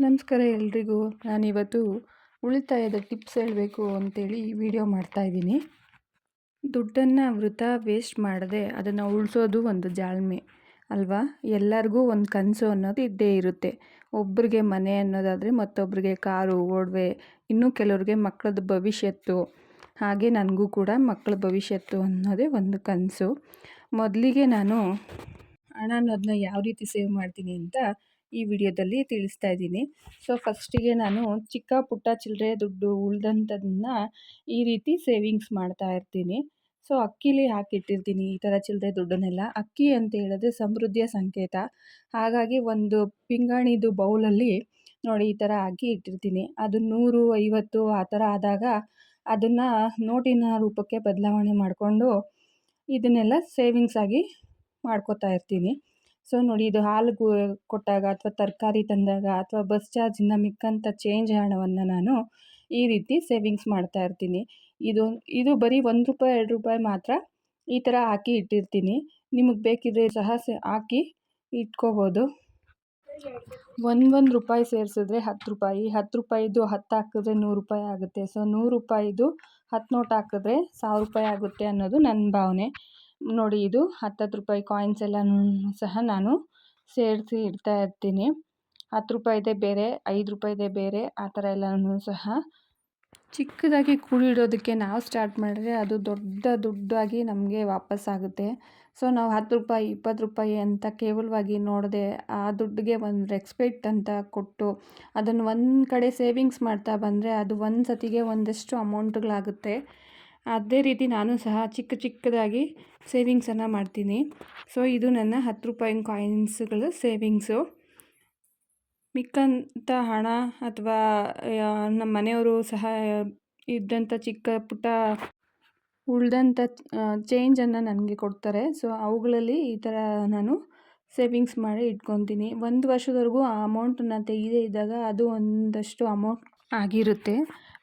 ನಮಸ್ಕಾರ ಎಲ್ರಿಗೂ. ನಾನಿವತ್ತು ಉಳಿತಾಯದ ಟಿಪ್ಸ್ ಹೇಳಬೇಕು ಅಂತೇಳಿ ವಿಡಿಯೋ ಮಾಡ್ತಾಯಿದ್ದೀನಿ ದುಡ್ಡನ್ನು ವೃತ ವೇಸ್ಟ್ ಮಾಡದೆ ಅದನ್ನು ಉಳಿಸೋದು ಒಂದು ಜಾಳ್ಮೆ, ಅಲ್ವಾ? ಎಲ್ಲರಿಗೂ ಒಂದು ಕನಸು ಅನ್ನೋದು ಇದ್ದೇ ಇರುತ್ತೆ. ಒಬ್ರಿಗೆ ಮನೆ ಅನ್ನೋದಾದರೆ ಮತ್ತೊಬ್ಬರಿಗೆ ಕಾರು ಒಡವೆ ಇನ್ನೂ ಕೆಲವ್ರಿಗೆ ಮಕ್ಕಳದ ಭವಿಷ್ಯತ್ತು. ಹಾಗೆ ನನಗೂ ಕೂಡ ಮಕ್ಕಳ ಭವಿಷ್ಯತ್ತು ಅನ್ನೋದೇ ಒಂದು ಕನಸು. ಮೊದಲಿಗೆ ನಾನು ಹಣ ಅದನ್ನ ಯಾವ ರೀತಿ ಸೇವ್ ಮಾಡ್ತೀನಿ ಅಂತ ಈ ವಿಡಿಯೋದಲ್ಲಿ ತಿಳಿಸ್ತಾ ಇದ್ದೀನಿ. ಸೊ ಫಸ್ಟಿಗೆ ನಾನು ಚಿಕ್ಕ ಪುಟ್ಟ ಚಿಲ್ಲರೆ ದುಡ್ಡು ಉಳ್ದಂಥದನ್ನ ಈ ರೀತಿ ಸೇವಿಂಗ್ಸ್ ಮಾಡ್ತಾ ಇರ್ತೀನಿ. ಸೊ ಅಕ್ಕಿಲಿ ಹಾಕಿಟ್ಟಿರ್ತೀನಿ ಈ ಥರ ಚಿಲ್ಲರೆ ದುಡ್ಡನ್ನೆಲ್ಲ. ಅಕ್ಕಿ ಅಂತ ಹೇಳಿದ್ರೆ ಸಮೃದ್ಧಿಯ ಸಂಕೇತ. ಹಾಗಾಗಿ ಒಂದು ಪಿಂಗಾಣಿದು ಬೌಲಲ್ಲಿ ನೋಡಿ ಈ ಥರ ಹಾಕಿ ಇಟ್ಟಿರ್ತೀನಿ. ಅದು ನೂರು, ಐವತ್ತು ಆ ಥರ ಆದಾಗ ಅದನ್ನು ನೋಟಿನ ರೂಪಕ್ಕೆ ಬದಲಾವಣೆ ಮಾಡಿಕೊಂಡು ಇದನ್ನೆಲ್ಲ ಸೇವಿಂಗ್ಸ್ ಆಗಿ ಮಾಡ್ಕೋತಾ ಇರ್ತೀನಿ. ಸೊ ನೋಡಿ, ಇದು ಹಾಲು ಕೊಟ್ಟಾಗ ಅಥವಾ ತರಕಾರಿ ತಂದಾಗ ಅಥವಾ ಬಸ್ ಚಾರ್ಜಿಂದ ಮಿಕ್ಕಂಥ ಚೇಂಜ್ ಹಣವನ್ನು ನಾನು ಈ ರೀತಿ ಸೇವಿಂಗ್ಸ್ ಮಾಡ್ತಾ ಇರ್ತೀನಿ. ಇದು ಇದು ಬರೀ ಒಂದು ರೂಪಾಯಿ, ಎರಡು ರೂಪಾಯಿ ಮಾತ್ರ ಈ ಥರ ಹಾಕಿ ಇಟ್ಟಿರ್ತೀನಿ. ನಿಮಗೆ ಬೇಕಿದ್ರೆ ಸಹ ಹಾಕಿ ಇಟ್ಕೋಬೋದು. ಒಂದು ಒಂದು ರೂಪಾಯಿ ಸೇರಿಸಿದ್ರೆ ಹತ್ತು ರೂಪಾಯಿ, ಹತ್ತು ರೂಪಾಯಿದು ಹತ್ತು ಹಾಕಿದ್ರೆ ನೂರು ರೂಪಾಯಿ ಆಗುತ್ತೆ. ಸೊ ನೂರು ರೂಪಾಯಿದು ಹತ್ತು ನೋಟ್ ಹಾಕಿದ್ರೆ ಸಾವಿರ ರೂಪಾಯಿ ಆಗುತ್ತೆ ಅನ್ನೋದು ನನ್ನ ಭಾವನೆ. ನೋಡಿ ಇದು ಹತ್ತತ್ತು ರೂಪಾಯಿ ಕಾಯಿನ್ಸ್ ಎಲ್ಲನೂ ಸಹ ನಾನು ಸೇರಿಸಿ ಇಡ್ತಾ ಇರ್ತೀನಿ. ಹತ್ತು ರೂಪಾಯಿದೆ ಬೇರೆ, ಐದು ರೂಪಾಯಿದೆ ಬೇರೆ, ಆ ಥರ ಎಲ್ಲನೂ ಸಹ ಚಿಕ್ಕದಾಗಿ ಕೂಡಿಡೋದಕ್ಕೆ ನಾವು ಸ್ಟಾರ್ಟ್ ಮಾಡಿದ್ರೆ ಅದು ದೊಡ್ಡ ದುಡ್ಡಾಗಿ ನಮಗೆ ವಾಪಸ್ಸಾಗುತ್ತೆ ಸೊ ನಾವು ಹತ್ತು ರೂಪಾಯಿ, ಇಪ್ಪತ್ತು ರೂಪಾಯಿ ಅಂತ ಕೇವಲವಾಗಿ ನೋಡದೆ ಆ ದುಡ್ಡಿಗೆ ಒಂದು ರೆಸ್ಪೆಕ್ಟ್ ಅಂತ ಕೊಟ್ಟು ಅದನ್ನು ಒಂದು ಕಡೆ ಸೇವಿಂಗ್ಸ್ ಮಾಡ್ತಾ ಬಂದರೆ ಅದು ಒಂದು ಸತಿಗೆ ಒಂದಷ್ಟು ಅಮೌಂಟ್ಗಳಾಗುತ್ತೆ ಅದೇ ರೀತಿ ನಾನು ಸಹ ಚಿಕ್ಕ ಚಿಕ್ಕದಾಗಿ ಸೇವಿಂಗ್ಸನ್ನು ಮಾಡ್ತೀನಿ. ಸೊ ಇದು ನನ್ನ ಹತ್ತು ರೂಪಾಯಿ ಕಾಯಿನ್ಸ್ಗಳು ಸೇವಿಂಗ್ಸು. ಮಿಕ್ಕಂಥ ಹಣ ಅಥವಾ ನಮ್ಮ ಮನೆಯವರು ಸಹ ಇದ್ದಂಥ ಚಿಕ್ಕ ಪುಟ್ಟ ಉಳಿದಂಥ ಚೇಂಜನ್ನು ನನಗೆ ಕೊಡ್ತಾರೆ. ಸೊ ಅವುಗಳಲ್ಲಿ ಈ ಥರ ನಾನು ಸೇವಿಂಗ್ಸ್ ಮಾಡಿ ಇಟ್ಕೊತೀನಿ. ಒಂದು ವರ್ಷದವರೆಗೂ ಆ ಅಮೌಂಟನ್ನು ತೆಗೆದೇ ಇದ್ದಾಗ ಅದು ಒಂದಷ್ಟು ಅಮೌಂಟ್ ಆಗಿರುತ್ತೆ.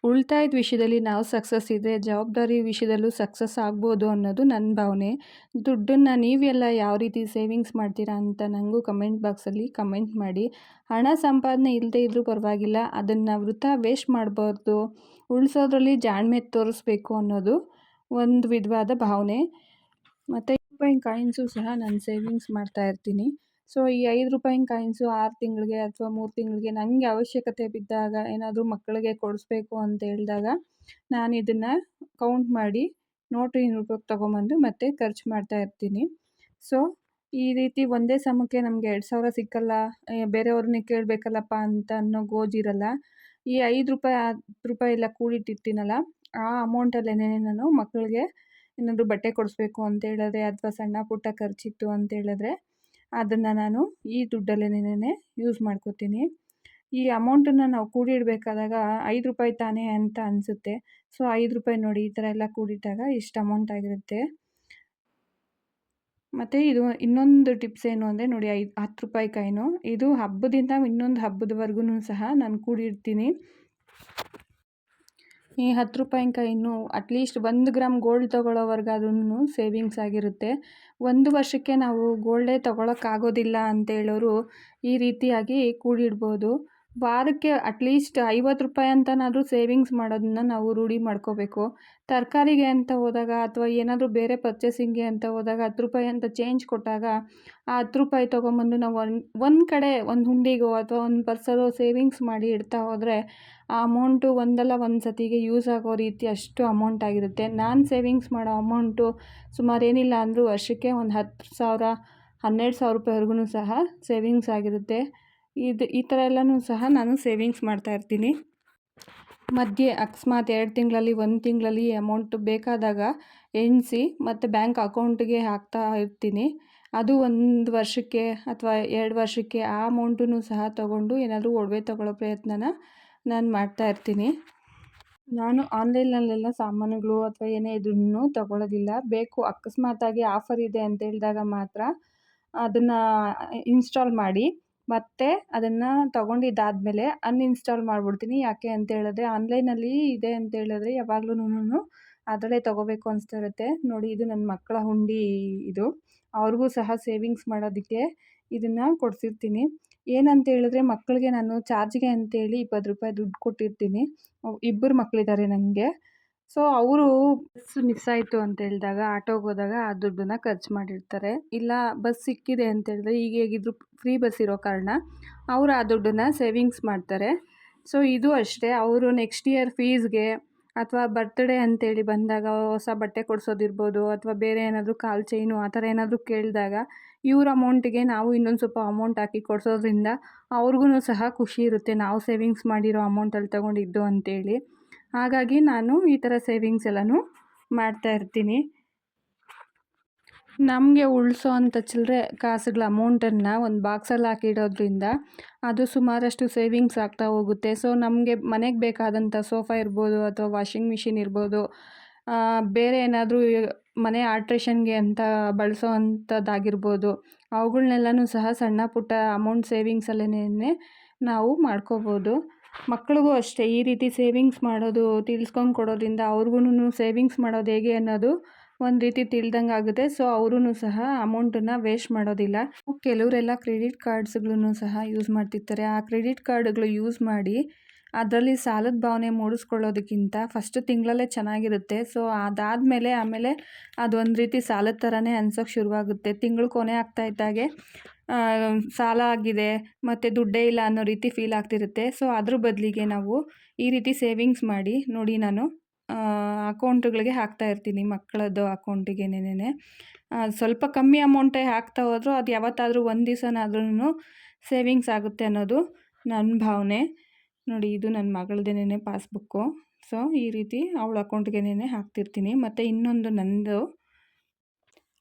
ಉಳಿತಾಯದ ವಿಷಯದಲ್ಲಿ ನಾವು ಸಕ್ಸಸ್ ಇದೆ, ಜವಾಬ್ದಾರಿ ವಿಷಯದಲ್ಲೂ ಸಕ್ಸಸ್ ಆಗ್ಬೋದು ಅನ್ನೋದು ನನ್ನ ಭಾವನೆ. ದುಡ್ಡನ್ನು ನೀವೆಲ್ಲ ಯಾವ ರೀತಿ ಸೇವಿಂಗ್ಸ್ ಮಾಡ್ತೀರಾ ಅಂತ ನನಗೂ ಕಮೆಂಟ್ ಬಾಕ್ಸಲ್ಲಿ ಕಮೆಂಟ್ ಮಾಡಿ. ಹಣ ಸಂಪಾದನೆ ಇಲ್ಲದೆ ಇದ್ದರೂ ಪರವಾಗಿಲ್ಲ, ಅದನ್ನು ವೃಥ ವೇಸ್ಟ್ ಮಾಡಬಾರ್ದು, ಉಳಿಸೋದ್ರಲ್ಲಿ ಜಾಣ್ಮೆ ತೋರಿಸ್ಬೇಕು ಅನ್ನೋದು ಒಂದು ವಿಧವಾದ ಭಾವನೆ. ಮತ್ತು ಕಾಯಿನ್ಸು ಸಹ ನಾನು ಸೇವಿಂಗ್ಸ್ ಮಾಡ್ತಾ ಇರ್ತೀನಿ. ಸೊ, ಈ ಐದು ರೂಪಾಯಿ ಕಾಯಿನ್ಸು ಆರು ತಿಂಗಳಿಗೆ ಅಥವಾ ಮೂರು ತಿಂಗಳಿಗೆ ನನಗೆ ಅವಶ್ಯಕತೆ ಬಿದ್ದಾಗ ಏನಾದರೂ ಮಕ್ಕಳಿಗೆ ಕೊಡಿಸ್ಬೇಕು ಅಂತ ಹೇಳಿದಾಗ ನಾನು ಇದನ್ನು ಕೌಂಟ್ ಮಾಡಿ ನೋಟಿನ ರೂಪಕ್ಕೆ ತೊಗೊಂಬಂದು ಮತ್ತೆ ಖರ್ಚು ಮಾಡ್ತಾ ಇರ್ತೀನಿ. ಸೊ, ಈ ರೀತಿ ಒಂದೇ ಸಮಕ್ಕೆ ನಮಗೆ ಎರಡು ಸಾವಿರ ಸಿಕ್ಕಲ್ಲ ಬೇರೆಯವ್ರನ್ನ ಕೇಳಬೇಕಲ್ಲಪ್ಪ ಅಂತ ಅನ್ನೋ ಗೋಜಿರಲ್ಲ ಈ ಐದು ರೂಪಾಯಿ ಹತ್ತು ರೂಪಾಯಿ ಎಲ್ಲ ಕೂಡಿಟ್ಟಿರ್ತೀನಲ್ಲ, ಆ ಅಮೌಂಟಲ್ಲೇ ನಾನು ಮಕ್ಕಳಿಗೆ ಏನಾದರೂ ಬಟ್ಟೆ ಕೊಡಿಸ್ಬೇಕು ಅಂತ ಹೇಳಿದ್ರೆ ಅಥವಾ ಸಣ್ಣ ಪುಟ್ಟ ಖರ್ಚಿತ್ತು ಅಂತ ಹೇಳಿದ್ರೆ ಅದನ್ನು ನಾನು ಈ ದುಡ್ಡಲ್ಲೇನೆ ಯೂಸ್ ಮಾಡ್ಕೋತೀನಿ. ಈ ಅಮೌಂಟನ್ನು ನಾವು ಕೂಡಿಡಬೇಕಾದಾಗ ಐದು ರೂಪಾಯಿ ತಾನೇ ಅಂತ ಅನಿಸುತ್ತೆ. ಸೊ ಐದು ರೂಪಾಯಿ ನೋಡಿ ಈ ಥರ ಎಲ್ಲ ಕೂಡಿಟ್ಟಾಗ ಇಷ್ಟು ಅಮೌಂಟ್ ಆಗಿರುತ್ತೆ. ಮತ್ತು ಇದು ಇನ್ನೊಂದು ಟಿಪ್ಸ್ ಏನು ಅಂದರೆ ನೋಡಿ ಐದು, ಹತ್ತು ರೂಪಾಯಿ ಕಾಯಿನು. ಇದು ಹಬ್ಬದಿಂದ ಇನ್ನೊಂದು ಹಬ್ಬದವರೆಗೂ ಸಹ ನಾನು ಕೂಡಿಡ್ತೀನಿ. ಈ ಹತ್ತು ರೂಪಾಯಿ ಕೈನು ಅಟ್ಲೀಸ್ಟ್ ಒಂದು ಗ್ರಾಮ್ ಗೋಲ್ಡ್ ತೊಗೊಳ್ಳೋವರೆಗಾದ್ರೂ ಸೇವಿಂಗ್ಸ್ ಆಗಿರುತ್ತೆ. ಒಂದು ವರ್ಷಕ್ಕೆ ನಾವು ಗೋಲ್ಡೇ ತೊಗೊಳಕ್ಕಾಗೋದಿಲ್ಲ ಅಂತೇಳೋರು ಈ ರೀತಿಯಾಗಿ ಕೂಡಿಡ್ಬೋದು. ವಾರಕ್ಕೆ ಅಟ್ಲೀಸ್ಟ್ ಐವತ್ತು ರೂಪಾಯಿ ಅಂತನಾದರೂ ಸೇವಿಂಗ್ಸ್ ಮಾಡೋದನ್ನ ನಾವು ರೂಢಿ ಮಾಡ್ಕೋಬೇಕು. ತರಕಾರಿಗೆ ಅಂತ ಹೋದಾಗ ಅಥವಾ ಏನಾದರೂ ಬೇರೆ ಪರ್ಚೇಸಿಂಗ್ಗೆ ಅಂತ ಹೋದಾಗ ಹತ್ತು ರೂಪಾಯಿ ಅಂತ ಚೇಂಜ್ ಕೊಟ್ಟಾಗ ಆ ಹತ್ತು ರೂಪಾಯಿ ತೊಗೊಂಬಂದು ನಾವು ಒಂದು ಒಂದು ಕಡೆ ಒಂದು ಹುಂಡಿಗೋ ಅಥವಾ ಒಂದು ಪರ್ಸಲ್ಲೋ ಸೇವಿಂಗ್ಸ್ ಮಾಡಿ ಇಡ್ತಾ ಹೋದರೆ ಆ ಅಮೌಂಟು ಒಂದಲ್ಲ ಒಂದು ಸತಿಗೆ ಯೂಸ್ ಆಗೋ ರೀತಿ ಅಷ್ಟು ಅಮೌಂಟ್ ಆಗಿರುತ್ತೆ. ನಾನು ಸೇವಿಂಗ್ಸ್ ಮಾಡೋ ಅಮೌಂಟು ಸುಮಾರು ಏನಿಲ್ಲ ಅಂದರೂ ವರ್ಷಕ್ಕೆ ಒಂದು ಹತ್ತು ಸಾವಿರ, ಹನ್ನೆರಡು ಸಾವಿರ ರೂಪಾಯಿವರೆಗೂ ಸಹ ಸೇವಿಂಗ್ಸ್ ಆಗಿರುತ್ತೆ. ಇದು ಈ ಥರ ಎಲ್ಲನೂ ಸಹ ನಾನು ಸೇವಿಂಗ್ಸ್ ಮಾಡ್ತಾಯಿರ್ತೀನಿ ಮಧ್ಯೆ ಅಕಸ್ಮಾತ್ ಎರಡು ತಿಂಗಳಲ್ಲಿ, ಒಂದು ತಿಂಗಳಲ್ಲಿ ಅಮೌಂಟ್ ಬೇಕಾದಾಗ ಎಣಿಸಿ ಮತ್ತು ಬ್ಯಾಂಕ್ ಅಕೌಂಟಿಗೆ ಹಾಕ್ತಾ ಇರ್ತೀನಿ. ಅದು ಒಂದು ವರ್ಷಕ್ಕೆ ಅಥವಾ ಎರಡು ವರ್ಷಕ್ಕೆ ಆ ಅಮೌಂಟನ್ನು ಸಹ ತಗೊಂಡು ಏನಾದರೂ ಒಡವೆ ತಗೊಳ್ಳೋ ಪ್ರಯತ್ನನ ನಾನು ಮಾಡ್ತಾ ಇರ್ತೀನಿ. ನಾನು ಆನ್ಲೈನಲ್ಲೆಲ್ಲ ಸಾಮಾನುಗಳು ಅಥವಾ ಏನೇ ಇದನ್ನು ತಗೊಳ್ಳೋದಿಲ್ಲ. ಬೇಕು, ಅಕಸ್ಮಾತಾಗಿ ಆಫರ್ ಇದೆ ಅಂತ ಹೇಳಿದಾಗ ಮಾತ್ರ ಅದನ್ನು ಇನ್ಸ್ಟಾಲ್ ಮಾಡಿ. ಮತ್ತು ಅದನ್ನು ತೊಗೊಂಡಿದ್ದಾದಮೇಲೆ ಅನ್ಇನ್ಸ್ಟಾಲ್ ಮಾಡಿಬಿಡ್ತೀನಿ. ಯಾಕೆ ಅಂತ ಹೇಳಿದ್ರೆ ಆನ್ಲೈನಲ್ಲಿ ಇದೆ ಅಂತ ಹೇಳಿದ್ರೆ ಯಾವಾಗ್ಲೂನು ಅದರಲ್ಲೇ ತೊಗೋಬೇಕು ಅನಿಸ್ತಾ ಇರುತ್ತೆ. ನೋಡಿ, ಇದು ನನ್ನ ಮಕ್ಕಳ ಹುಂಡಿ ಇದು. ಅವ್ರಿಗೂ ಸಹ ಸೇವಿಂಗ್ಸ್ ಮಾಡೋದಕ್ಕೆ ಇದನ್ನು ಕೊಡಿಸಿರ್ತೀನಿ. ಏನಂತ ಹೇಳಿದ್ರೆ ಮಕ್ಕಳಿಗೆ ನಾನು ಚಾರ್ಜ್ಗೆ ಅಂತೇಳಿ ಇಪ್ಪತ್ತು ರೂಪಾಯಿ ದುಡ್ಡು ಕೊಟ್ಟಿರ್ತೀನಿ. ಇಬ್ಬರು ಮಕ್ಕಳಿದ್ದಾರೆ ನನಗೆ ಸೊ, ಅವರು ಬಸ್ ಮಿಸ್ ಆಯಿತು ಅಂತ ಹೇಳಿದಾಗ ಆಟೋಗೆ ಹೋದಾಗ ಆ ದುಡ್ಡನ್ನ ಖರ್ಚು ಮಾಡಿರ್ತಾರೆ. ಇಲ್ಲ, ಬಸ್ ಸಿಕ್ಕಿದೆ ಅಂತ ಹೇಳಿದ್ರೆ ಈಗ ಹೇಗಿದ್ರು ಫ್ರೀ ಬಸ್ ಇರೋ ಕಾರಣ ಅವರು ಆ ದುಡ್ಡನ್ನ ಸೇವಿಂಗ್ಸ್ ಮಾಡ್ತಾರೆ. ಸೊ, ಇದು ಅಷ್ಟೇ. ಅವರು ನೆಕ್ಸ್ಟ್ ಇಯರ್ ಫೀಸ್ಗೆ ಅಥವಾ ಬರ್ತ್ಡೇ ಅಂತೇಳಿ ಬಂದಾಗ ಹೊಸ ಬಟ್ಟೆ ಕೊಡಿಸೋದಿರ್ಬೋದು ಅಥವಾ ಬೇರೆ ಏನಾದರೂ ಕಾಲು ಚೈನು ಆ ಥರ ಏನಾದರೂ ಕೇಳಿದಾಗ ಇವ್ರ ಅಮೌಂಟಿಗೆ ನಾವು ಇನ್ನೊಂದು ಸ್ವಲ್ಪ ಅಮೌಂಟ್ ಹಾಕಿ ಕೊಡಿಸೋದ್ರಿಂದ ಅವ್ರಿಗೂ ಸಹ ಖುಷಿ ಇರುತ್ತೆ. ನಾವು ಸೇವಿಂಗ್ಸ್ ಮಾಡಿರೋ ಅಮೌಂಟಲ್ಲಿ ತೊಗೊಂಡಿದ್ದು ಅಂತೇಳಿ. ಹಾಗಾಗಿ ನಾನು ಈ ಥರ ಸೇವಿಂಗ್ಸ್ ಎಲ್ಲನೂ ಮಾಡ್ತಾ ಇರ್ತೀನಿ. ನಮಗೆ ಉಳಿಸೋ ಅಂಥ ಚಿಲ್ಲರೆ ಕಾಸುಗಳ ಅಮೌಂಟನ್ನು ಒಂದು ಬಾಕ್ಸಲ್ಲಿ ಹಾಕಿಡೋದ್ರಿಂದ ಅದು ಸುಮಾರಷ್ಟು ಸೇವಿಂಗ್ಸ್ ಆಗ್ತಾ ಹೋಗುತ್ತೆ. ಸೊ ನಮಗೆ ಮನೆಗೆ ಬೇಕಾದಂಥ ಸೋಫಾ ಇರ್ಬೋದು ಅಥವಾ ವಾಷಿಂಗ್ ಮಿಷಿನ್ ಇರ್ಬೋದು ಬೇರೆ ಏನಾದರೂ ಮನೆ ಆಲ್ಟ್ರೇಷನ್ಗೆ ಅಂತ ಬಳಸೋ ಅಂಥದ್ದಾಗಿರ್ಬೋದು ಅವುಗಳ್ನೆಲ್ಲನೂ ಸಹ ಸಣ್ಣ ಪುಟ್ಟ ಅಮೌಂಟ್ ಸೇವಿಂಗ್ಸಲ್ಲೇ ನಾವು ಮಾಡ್ಕೋಬೋದು. ಮಕ್ಳಿಗೂ ಅಷ್ಟೇ ಈ ರೀತಿ ಸೇವಿಂಗ್ಸ್ ಮಾಡೋದು, ತಿಳಿಸ್ಕೊಂಡು ಕೊಡೋದ್ರಿಂದ ಅವ್ರಿಗೂ ಸೇವಿಂಗ್ಸ್ ಮಾಡೋದು ಹೇಗೆ ಅನ್ನೋದು ಒಂದು ರೀತಿ ತಿಳ್ದಂಗೆ ಆಗುತ್ತೆ. ಸೊ ಅವರೂ ಸಹ ಅಮೌಂಟನ್ನು ವೇಸ್ಟ್ ಮಾಡೋದಿಲ್ಲ. ಕೆಲವರೆಲ್ಲ ಕ್ರೆಡಿಟ್ ಕಾರ್ಡ್ಸ್ಗಳನ್ನು ಸಹ ಯೂಸ್ ಮಾಡ್ತಿರ್ತಾರೆ. ಆ ಕ್ರೆಡಿಟ್ ಕಾರ್ಡ್ಗಳು ಯೂಸ್ ಮಾಡಿ ಅದರಲ್ಲಿ ಸಾಲದ ಭಾವನೆ ಮೂಡಿಸ್ಕೊಳ್ಳೋದಕ್ಕಿಂತ ಫಸ್ಟ್ ತಿಂಗಳಲ್ಲೇ ಚೆನ್ನಾಗಿರುತ್ತೆ. ಸೊ ಅದಾದಮೇಲೆ ಆಮೇಲೆ ಅದೊಂದು ರೀತಿ ಸಾಲದ ಥರನೇ ಅನ್ಸೋಕ್ಕೆ ಶುರುವಾಗುತ್ತೆ. ತಿಂಗಳು ಕೊನೆ ಆಗ್ತಾ ಇದ್ದಾಗೆ ಸಾಲ ಆಗಿದೆ, ಮತ್ತು ದುಡ್ಡೇ ಇಲ್ಲ ಅನ್ನೋ ರೀತಿ ಫೀಲ್ ಆಗ್ತಿರುತ್ತೆ. ಸೊ ಅದ್ರ ಬದಲಿಗೆ ನಾವು ಈ ರೀತಿ ಸೇವಿಂಗ್ಸ್ ಮಾಡಿ, ನೋಡಿ ನಾನು ಅಕೌಂಟ್ಗಳಿಗೆ ಹಾಕ್ತಾ ಇರ್ತೀನಿ ಮಕ್ಕಳದ್ದು ಅಕೌಂಟಿಗೆನೇ ಸ್ವಲ್ಪ ಕಮ್ಮಿ ಅಮೌಂಟೇ ಹಾಕ್ತಾ ಹೋದರೂ ಅದು ಯಾವತ್ತಾದರೂ ಒಂದು ದಿವಸನಾದ್ರೂ ಸೇವಿಂಗ್ಸ್ ಆಗುತ್ತೆ ಅನ್ನೋದು ನನ್ನ ಭಾವನೆ. ನೋಡಿ, ಇದು ನನ್ನ ಮಗಳದೇನೇ ಪಾಸ್ಬುಕ್ಕು ಸೊ ಈ ರೀತಿ ಅವಳ ಅಕೌಂಟ್ಗೆನೇ ಹಾಕ್ತಿರ್ತೀನಿ. ಮತ್ತು ಇನ್ನೊಂದು ನಂದು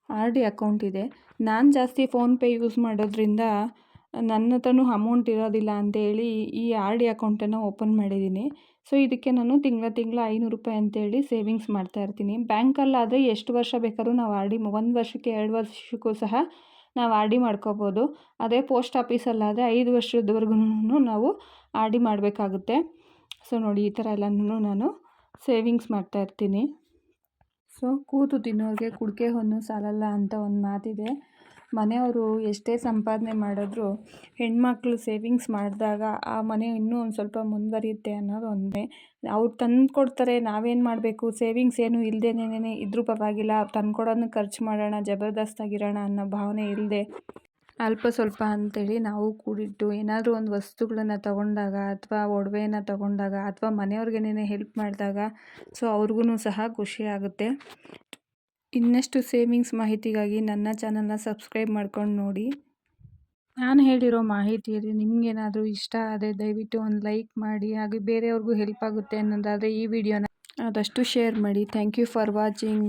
ಆರ್ ಡಿ ಅಕೌಂಟ್ ಇದೆ. ನಾನು ಜಾಸ್ತಿ ಫೋನ್ಪೇ ಯೂಸ್ ಮಾಡೋದ್ರಿಂದ ನನ್ನ ಹತ್ರನೂ ಅಮೌಂಟ್ ಇರೋದಿಲ್ಲ ಅಂತೇಳಿ ಈ ಆರ್ ಡಿ ಅಕೌಂಟನ್ನು ಓಪನ್ ಮಾಡಿದ್ದೀನಿ. ಸೊ, ಇದಕ್ಕೆ ನಾನು ತಿಂಗಳ ತಿಂಗಳ ಐನೂರು ರೂಪಾಯಿ ಅಂತೇಳಿ ಸೇವಿಂಗ್ಸ್ ಮಾಡ್ತಾ ಇರ್ತೀನಿ. ಬ್ಯಾಂಕಲ್ಲಾದರೆ ಎಷ್ಟು ವರ್ಷ ಬೇಕಾದ್ರೂ ನಾವು ಆರ್ ಡಿ ಒಂದು ವರ್ಷಕ್ಕೆ ಎರಡು ವರ್ಷಕ್ಕೂ ಸಹ ನಾವು ಆರ್ ಡಿ ಮಾಡ್ಕೋಬೋದು. ಅದೇ ಪೋಸ್ಟ್ ಆಫೀಸಲ್ಲಾದರೆ ಐದು ವರ್ಷದವರೆಗೂ ನಾವು ಆರ್ ಡಿ ಮಾಡಬೇಕಾಗುತ್ತೆ. ಸೊ, ನೋಡಿ ಈ ಥರ ಎಲ್ಲನೂ ನಾನು ಸೇವಿಂಗ್ಸ್ ಮಾಡ್ತಾ ಇರ್ತೀನಿ. ಸೊ ಕೂತು ತಿನ್ನೋರಿಗೆ ಕುಡಿಕೆ ಹೊನ್ನು ಸಾಲಲ್ಲ ಅಂತ ಒಂದು ಮಾತಿದೆ. ಮನೆಯವರು ಎಷ್ಟೇ ಸಂಪಾದನೆ ಮಾಡಿದ್ರು ಹೆಣ್ಮಕ್ಳು ಸೇವಿಂಗ್ಸ್ ಮಾಡಿದಾಗ ಆ ಮನೆ ಇನ್ನೂ ಒಂದು ಸ್ವಲ್ಪ ಮುಂದುವರಿಯುತ್ತೆ ಅನ್ನೋದು ಒಂದೇ. ಅವ್ರು ತಂದು ಕೊಡ್ತಾರೆ ನಾವೇನು ಮಾಡಬೇಕು? ಸೇವಿಂಗ್ಸ್ ಏನು ಇಲ್ಲದೇನೇ ಇದ್ರೂ ಪರವಾಗಿಲ್ಲ. ತಂದ್ಕೊಡೋದನ್ನ ಖರ್ಚು ಮಾಡೋಣ, ಜಬರ್ದಸ್ತಾಗಿರೋಣ ಅನ್ನೋ ಭಾವನೆ ಇಲ್ಲದೆ ಅಲ್ಪ ಸ್ವಲ್ಪ ಅಂತೇಳಿ ನಾವು ಕೂಡಿಟ್ಟು ಏನಾದರೂ ಒಂದು ವಸ್ತುಗಳನ್ನು ತಗೊಂಡಾಗ ಅಥವಾ ಒಡವೆಯನ್ನು ತಗೊಂಡಾಗ ಅಥವಾ ಮನೆಯವ್ರಿಗೇನೇ ಹೆಲ್ಪ್ ಮಾಡಿದಾಗ ಸೊ ಅವ್ರಿಗೂ ಸಹ ಖುಷಿ ಆಗುತ್ತೆ. ಇನ್ನಷ್ಟು ಸೇವಿಂಗ್ಸ್ ಮಾಹಿತಿಗಾಗಿ ನನ್ನ ಚಾನಲ್ನ ಸಬ್ಸ್ಕ್ರೈಬ್ ಮಾಡ್ಕೊಂಡು ನೋಡಿ. ನಾನು ಹೇಳಿರೋ ಮಾಹಿತಿಯಲ್ಲಿ ನಿಮಗೇನಾದರೂ ಇಷ್ಟ ಆದರೆ ದಯವಿಟ್ಟು ಒಂದು ಲೈಕ್ ಮಾಡಿ, ಹಾಗೆ ಬೇರೆಯವ್ರಿಗೂ ಹೆಲ್ಪ್ ಆಗುತ್ತೆ ಅನ್ನೋದಾದರೆ ಈ ವಿಡಿಯೋನ ಆದಷ್ಟು ಶೇರ್ ಮಾಡಿ. Thank you for watching